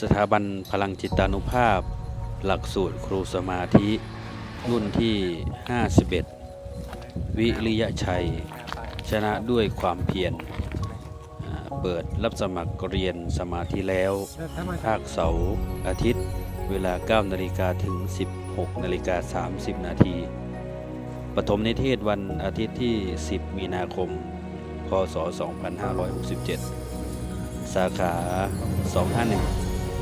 สถาบันพลังจิตานุภาพ หลักสูตรครูสมาธิ รุ่นที่ 51 วิริยะชัย ชนะด้วยความเพียรเปิดรับสมัครเรียนสมาธิแล้ว ภาคเสาร์อาทิตย์ เวลา 9 นาฬิกาถึง 16 นาฬิกา 30 นาทีปฐมนิเทศวันอาทิตย์ที่ 10 มีนาคม พศ 2567 สาขา 251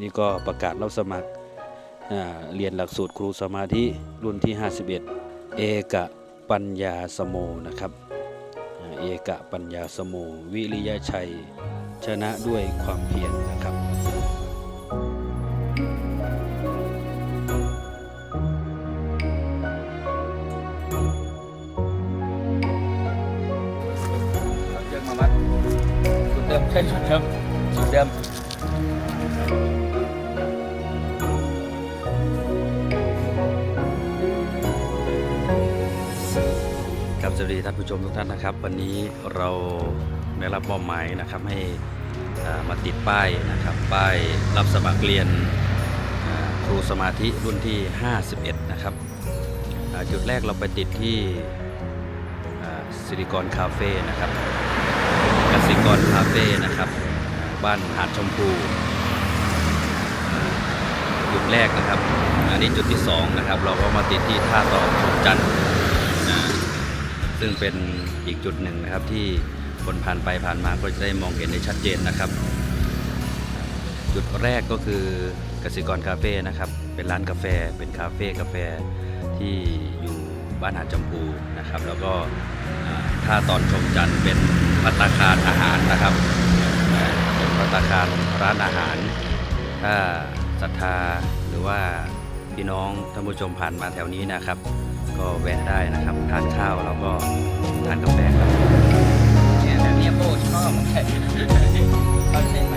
นี่ก็ประกาศรับสมัครเรียนหลักสูตรครูสมาธิรุ่นที่ 51 เอกปัญญาสโมนะครับ เอกปัญญาสโม วิริยะชัย ชนะด้วยความเพียรนะครับเอาเชือกมามัดชุดเดิมใช่ชุดเดิมชุดเดิม ครับสวัสดีท่านผู้ชมทุกท่านนะครับ วันนี้เราได้รับมอบหมายนะครับให้มาติดป้ายนะครับป้ายรับสมัครเรียนครูสมาธิรุ่นที่ 51 นะครับจุดแรกเราไปติดที่อ่าสิริกรคาเฟ่นะครับกสิกรคาเฟ่นะครับบ้านหาดชมพูจุดแรกนะครับ อันนี้จุดที่สองนะครับ เราก็มาติดที่ท่าต่อชมจันทร์ ซึ่งเป็นอีกจุดหนึ่งนะครับที่คนผ่านไปผ่านมาก็จะได้มองเห็นได้ชัดเจนนะครับ จุดแรกก็คือกสิกรคาเฟ่นะครับ เป็นร้านกาแฟเป็นคาเฟ่กาแฟที่อยู่บ้านหาดจำพูนะครับ แล้วก็อ่าถ้าตอนชมจันทร์เป็นพัตตาคารอาหารนะครับเป็นพัตคารร้านอาหาร ถ้าศรัทธาหรือว่าพี่น้องท่านผู้ชมผ่านมาแถวนี้นะครับ ก็แวะได้นะครับทานข้าวแล้วก็ทานกาแฟครับเนี่ยแบบนี้โบชอบใช่เขาใช่ไหม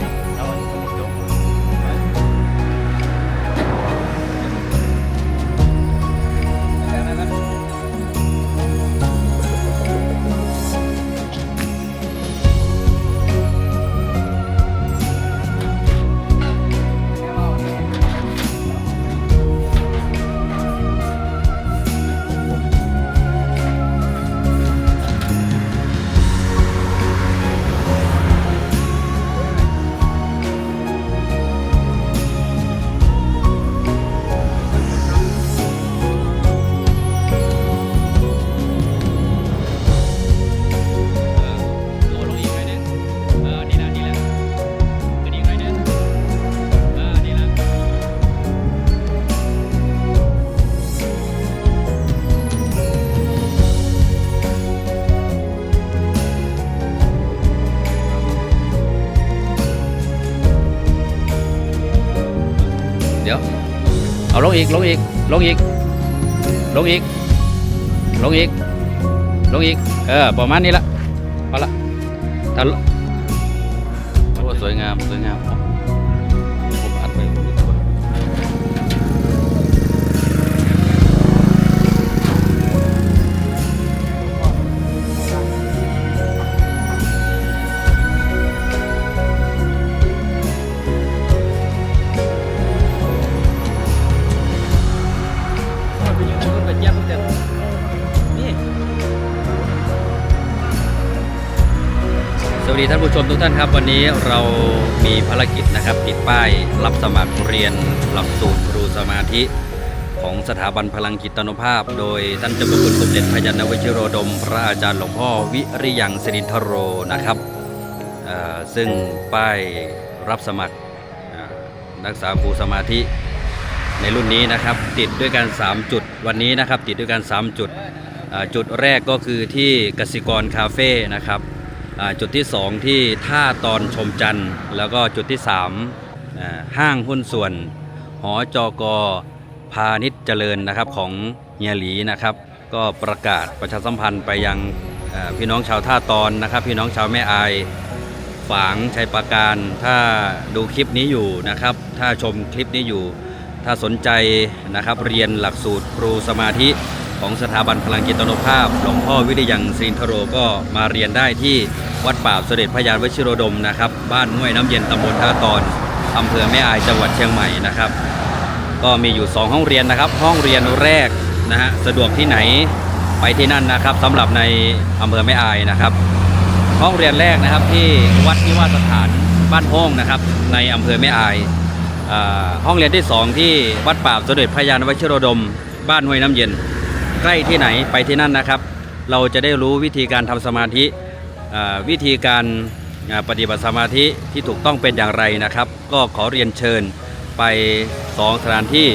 อาลงอีกลงอีกลงอีกลงอีกลงอีกลงอีกเออประมาณนี้ละพอละถ้าลโอ้สวยงามสวยงามผม วัสดีท่านผู้ชมทุกท่านครับ วันนี้เรามีภารกิจนะครับ ติดป้ายรับสมัครเรียนหลักสูตรครูสมาธิ ของสถาบันพลังจิตนุภาพ โดยท่านเจ้าคุณสมเด็จพระยาณวชิโรดม พระอาจารย์หลวงพ่อวิริยังสิรินทโรนะครับซึ่งป้ายรับสมัครนักศึกษาครูสมาธิในรุ่นนี้นะครับ ติดด้วยกัน 3 จุดวันนี้นะครับติดด้วยกัน 3 จุดจุดแรกก็คือที่กสิกรคาเฟ่นะครับ จุดที่ 2 ที่ท่าตอนชมจันทร์ แล้วก็จุดที่ 3 ห้างหุ้นส่วน หอจกพาณิชย์เจริญนะครับของเฮียหลีนะครับ ก็ประกาศประชาสัมพันธ์ไปยังพี่น้องชาวท่าตอนนะครับ พี่น้องชาวแม่อายฝางชัยปราการ ถ้าดูคลิปนี้อยู่นะครับ ถ้าชมคลิปนี้อยู่ ถ้าสนใจนะครับเรียนหลักสูตรครูสมาธิ ของสถาบันพลังจิตโนภาพ หลวงพ่อวิริยังศรีนทโรก็มาเรียนได้ที่วัดป่าเสด็จพระยานวชิโรดมนะครับ บ้านห้วยน้ำเย็นตำบลท่าตอนอำเภอแม่อายจังหวัดเชียงใหม่นะครับ ก็มีอยู่ 2 ห้องเรียนนะครับ ห้องเรียนแรกนะฮะสะดวกที่ไหนไปที่นั่นนะครับสำหรับในอำเภอแม่อายนะครับ ห้องเรียนแรกนะครับที่วัดนิวาสสถานบ้านโฮงนะครับ ในอำเภอแม่อายอห้องเรียนที่ 2 ที่วัดป่าบสด็จพระยานวชิโรดม บ้านห้วยน้ำเย็น ใกล้ที่ไหนไปที่นั่นนะครับ เราจะได้รู้วิธีการทำสมาธิวิธีการปฏิบัติสมาธิที่ถูกต้องเป็นอย่างไรนะครับ ก็ขอเรียนเชิญไปสองสถานที่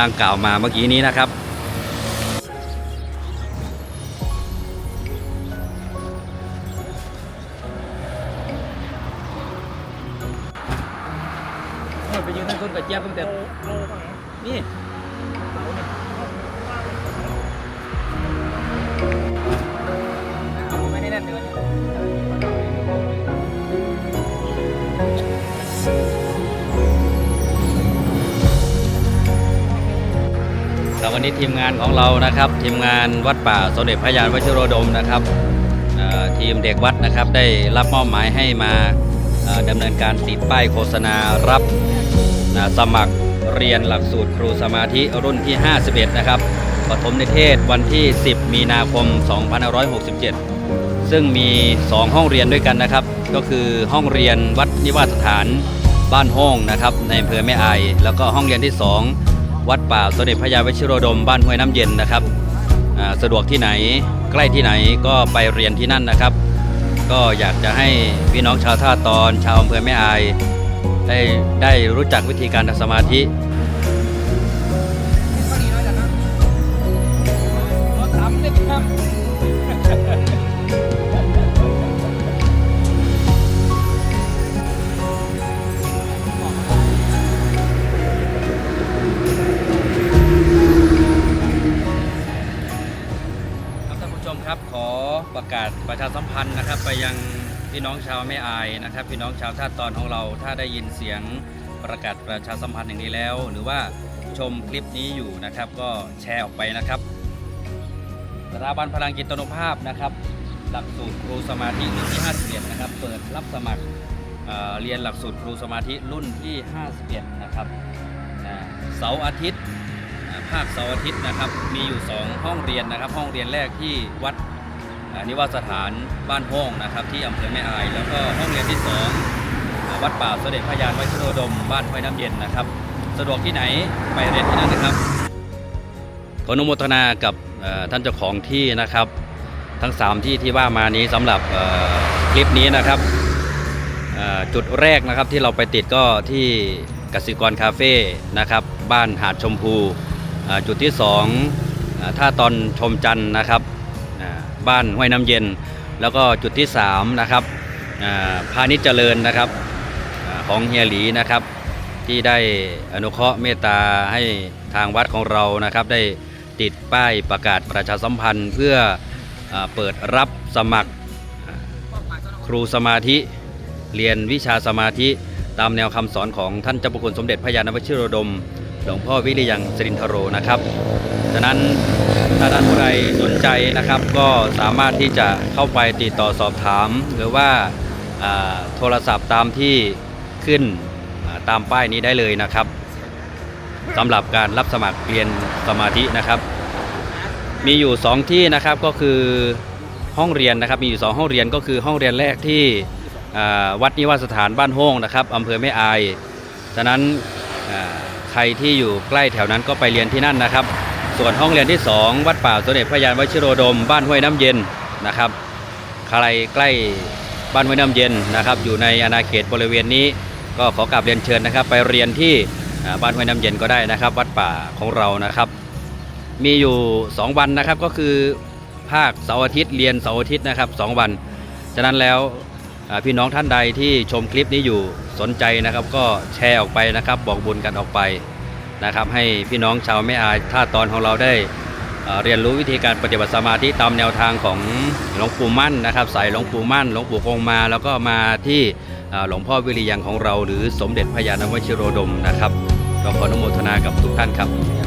ดังกล่าวมาเมื่อกี้นี้นะครับไปยืนทั้งคนกับเจี๊ยบตั้งแต่นี่ แน่นเลยแล้ววันนี้ทีมงานของเรานะครับ ทีมงานวัดป่าสมเด็จพระยานวชิโรดมนะครับทีมเด็กวัดนะครับได้รับมอบหมายให้มาดำเนินการติดป้ายโฆษณารับสมัครเรียนหลักสูตรครูสมาธิรุ่นที่ 51 นะครับปฐมนิเทศวันที่ 10 มีนาคม 2567 ซึ่งมี 2 ห้องเรียนด้วยกันนะครับ ก็คือห้องเรียนวัดนิวาสถานบ้านห้องนะครับในอำเภอแม่อายแล้วก็ห้องเรียนที่ 2 วัดป่าสมเด็จพระยาวชิโรดมบ้านห้วยน้ำเย็นนะครับสะดวกที่ไหนใกล้ที่ไหนก็ไปเรียนที่นั่นนะครับ ก็อยากจะให้พี่น้องชาวท่าตอนชาวอำเภอแม่อายได้ได้รู้จักวิธีการทำสมาธิสามสิบครับ ประกาศประชาสัมพันธ์นะครับ ไปยังพี่น้องชาวแม่อายนะครับ พี่น้องชาวท่าตอนของเรา ถ้าได้ยินเสียงประกาศประชาสัมพันธ์อย่างนี้แล้ว หรือว่าชมคลิปนี้อยู่นะครับ ก็แชร์ออกไปนะครับสถาบันพลังจิตนุภาพนะครับหลักสูตรครูสมาธิรุ่นที่51นะครับ เปิดรับสมัครเเรียนหลักสูตรครูสมาธิรุ่นที่ 51 นะครับเสาร์อาทิตย์ภาคเสาร์อาทิตย์นะครับ มีอยู่ 2 ห้องเรียนนะครับ ห้องเรียนแรกที่วัด นิวาสถานบ้านห้องนะครับที่อำเภอแม่อาย แล้วก็ห้องเรียนที่2อ่าวัดป่าสเด็จพระยานวชิโรดม บ้านห้วยน้ำเย็นนะครับ สะดวกที่ไหนไปเรียนที่นั่นนะครับ ขออนุโมทนากับท่านเจ้าของที่นะครับ ทั้ง 3 ที่ที่ว่ามานี้สำหรับคลิปนี้นะครับจุดแรกนะครับที่เราไปติดก็ที่กสิกรคาเฟ่นะครับบ้านหาดชมพูจุดที่2อ่าท่าตอนชมจันทร์นะครับ บ้านห้วยน้ำเย็น แล้วก็จุดที่3นะครับพาณิชย์เจริญนะครับอของเฮียหลีนะครับที่ได้อนุเคราะห์เมตตาให้ทางวัดของเรานะครับ ได้ติดป้ายประกาศประชาสัมพันธ์เพื่ออเปิดรับสมัครครูสมาธิเรียนวิชาสมาธิตามแนวคำสอนของท่านเจ้าประคุณสมเด็จพระยาณวชิโรดม หลวงพ่อวิริยังสรินทโรนะครับฉะนั้นถ้าท่านผู้ใดสนใจนะครับ ก็สามารถที่จะเข้าไปติดต่อสอบถาม หรือว่าโทรศัพท์ตามที่ขึ้นตามป้ายนี้ได้เลยนะครับสำหรับการรับสมัครเรียนสมาธินะครับ มีอยู่ 2 ที่นะครับก็คือห้องเรียนนะครับมีอยู่ 2 ห้องเรียนก็คือห้องเรียนแรกที่วัดนิวาสถานบ้านโฮงนะครับอำเภอแม่อายฉะนั้น ใครที่อยู่ใกล้แถวนั้นก็ไปเรียนที่นั่นนะครับ ส่วนห้องเรียนที่ 2 วัดป่าสมเด็จพระยานวชิโรดม บ้านห้วยน้ำเย็นนะครับ ใครใกล้บ้านห้วยน้ำเย็นนะครับ อยู่ในอาณาเขตบริเวณนี้ ก็ขอกราบเรียนเชิญนะครับ ไปเรียนที่บ้านห้วยน้ำเย็นก็ได้นะครับ วัดป่าของเรานะครับ มีอยู่ 2 วันนะครับก็คือภาคเสาร์อาทิตย์เรียนเสาร์อาทิตย์นะครับ 2 วัน ฉะนั้นแล้ว พี่น้องท่านใดที่ชมคลิปนี้อยู่สนใจนะครับ ก็แชร์ออกไปนะครับ บอกบุญกันออกไปนะครับ ให้พี่น้องชาวแม่อายท่าตอนของเราได้เรียนรู้วิธีการปฏิบัติสมาธิตามแนวทางของหลวงปู่มั่นนะครับสายหลวงปู่มั่นหลวงปู่คงมา แล้วก็มาที่หลวงพ่อวิริยังของเรา หรือสมเด็จพระยาณวชิโรดมนะครับขออนุโมทนากับทุกท่านครับ